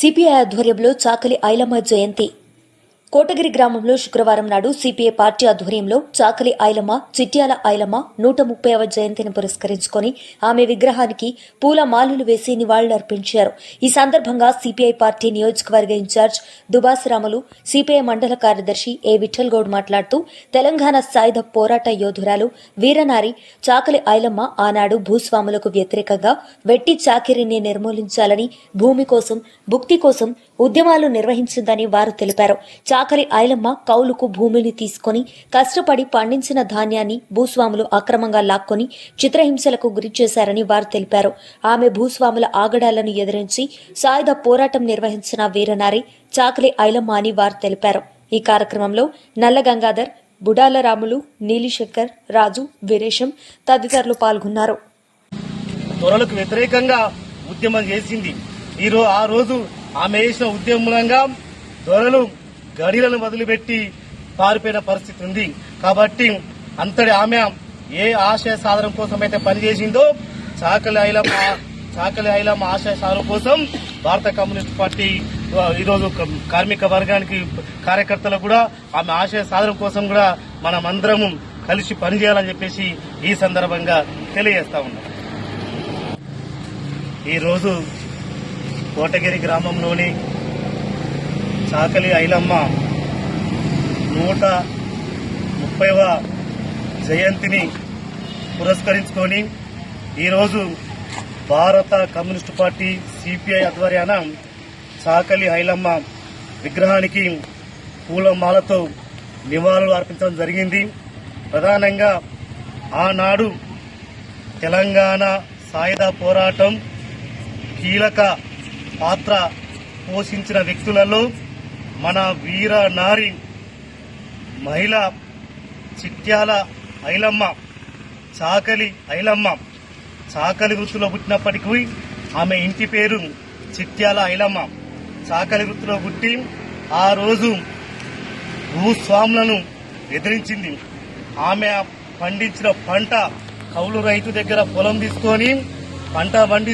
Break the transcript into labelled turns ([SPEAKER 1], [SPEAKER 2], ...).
[SPEAKER 1] CPI ఆధ్వర్యంలో చాకలి ఐలమ్మ జయంతి. కోటగిరి గ్రామంలో శుక్రవారం నాడు సిపిఐ పార్టీ ఆధ్వర్యంలో చాకలి ఐలమ్మ చిట్యాల ఐలమ్మ నూట ముప్పైవ జయంతిని పురస్కరించుకొని ఆమె విగ్రహానికి పూల మాలలు వేసి నివాళులర్పించారు. ఈ సందర్భంగా సిపిఐ పార్టీ నియోజకవర్గ ఇన్ఛార్జ్ దుబాసిరాములు సిపిఐ మండల కార్యదర్శి ఏ విఠల్ గౌడ్ మాట్లాడుతూ తెలంగాణ సాయుధ పోరాట యోధురాలు వీరనారి చాకలి ఐలమ్మ ఆనాడు భూస్వాములకు వ్యతిరేకంగా వెట్టి చాకిరిని నిర్మూలించాలని భూమి కోసం భుక్తి కోసం ఉద్యమాలు నిర్వహించిందని వారు తెలిపారు. చాకలి ఐలమ్మ కౌలుకు భూమిని తీసుకొని కష్టపడి పండించిన ధాన్యాన్ని భూస్వాములు అక్రమంగా లాక్కొని చిత్రహింసలకు గురి చేశారని వారు తెలిపారు. ఆమె భూస్వాముల ఆగడాలను ఎదిరించి సాయుధ పోరాటం నిర్వహించిన వీరనారి చాకలి ఐలమ్మ అని వారు తెలిపారు. ఈ కార్యక్రమంలో నల్లగంగాధర్ బుడాల రాములు నీలిశంకర్ రాజు వీరేశం తదితరులు పాల్గొన్నారు.
[SPEAKER 2] త్వరలకు వ్యతిరేకంగా ఉద్యమం చేసింది. ఈ ఆ రోజు ఆమె చేసిన ఉద్యమంగా దొరలు గడిలను వదిలిపెట్టి పారిపోయిన పరిస్థితి ఉంది. కాబట్టి అంతటి ఆమె ఏ ఆశయ సాధన కోసం అయితే పనిచేసిందో చాకలి ఐలమ్మ చాకలి ఐలమ్మ ఆశయ సాధన కోసం భారత కమ్యూనిస్ట్ పార్టీ ఈరోజు కార్మిక వర్గానికి కార్యకర్తలు కూడా ఆమె ఆశయ సాధన కోసం కూడా మనం అందరము కలిసి పనిచేయాలని చెప్పేసి ఈ సందర్భంగా తెలియజేస్తా ఉన్నాం. ఈరోజు కోటగిరి గ్రామంలోని చాకలి ఐలమ్మ నూట ముప్పైవ జయంతిని పురస్కరించుకొని ఈరోజు భారత కమ్యూనిస్టు పార్టీ సిపిఐ ఆధ్వర్యాన చాకలి ఐలమ్మ విగ్రహానికి పూలమాలతో నివాళులు అర్పించడం జరిగింది. ప్రధానంగా ఆనాడు తెలంగాణ సాయుధ పోరాటం కీలక పాత్ర పోషించిన వ్యక్తులలో మన వీర నారి మహిళ చిట్యాల ఐలమ్మ చాకలి ఐలమ్మ. చాకలి వృత్తిలో పుట్టినప్పటికీ ఆమె ఇంటి పేరు చిట్యాల ఐలమ్మ. చాకలి వృత్తిలో పుట్టి ఆ రోజు భూస్వాములను ఎదిరించింది. ఆమె పండించిన పంట కౌలు రైతు దగ్గర పొలం తీసుకొని పంట పండి